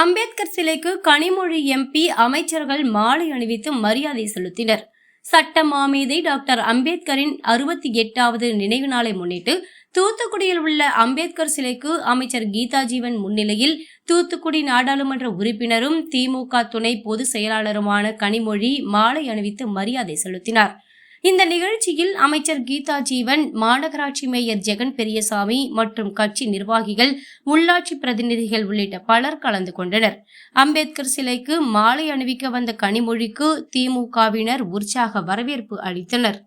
அம்பேத்கர் சிலைக்கு கனிமொழி எம்பி அமைச்சர்கள் மாலை அணிவித்து மரியாதை செலுத்தினர். சட்ட மாமேதை டாக்டர் அம்பேத்கரின் அறுபத்தி எட்டாவது நினைவு நாளை முன்னிட்டு தூத்துக்குடியில் உள்ள அம்பேத்கர் சிலைக்கு அமைச்சர் கீதா ஜீவன் முன்னிலையில் தூத்துக்குடி நாடாளுமன்ற உறுப்பினரும் திமுக துணை பொதுச் செயலாளருமான கனிமொழி மாலை அணிவித்து மரியாதை செலுத்தினார். இந்த நிகழ்ச்சியில் அமைச்சர் கீதா ஜீவன் மாநகராட்சி மேயர் ஜெகன் பெரியசாமி மற்றும் கட்சி நிர்வாகிகள் உள்ளாட்சி பிரதிநிதிகள் உள்ளிட்ட பலர் கலந்து கொண்டனர். அம்பேத்கர் சிலைக்கு மாலை அணிவிக்க வந்த கனிமொழிக்கு திமுகவினர் உற்சாக வரவேற்பு அளித்தனர்.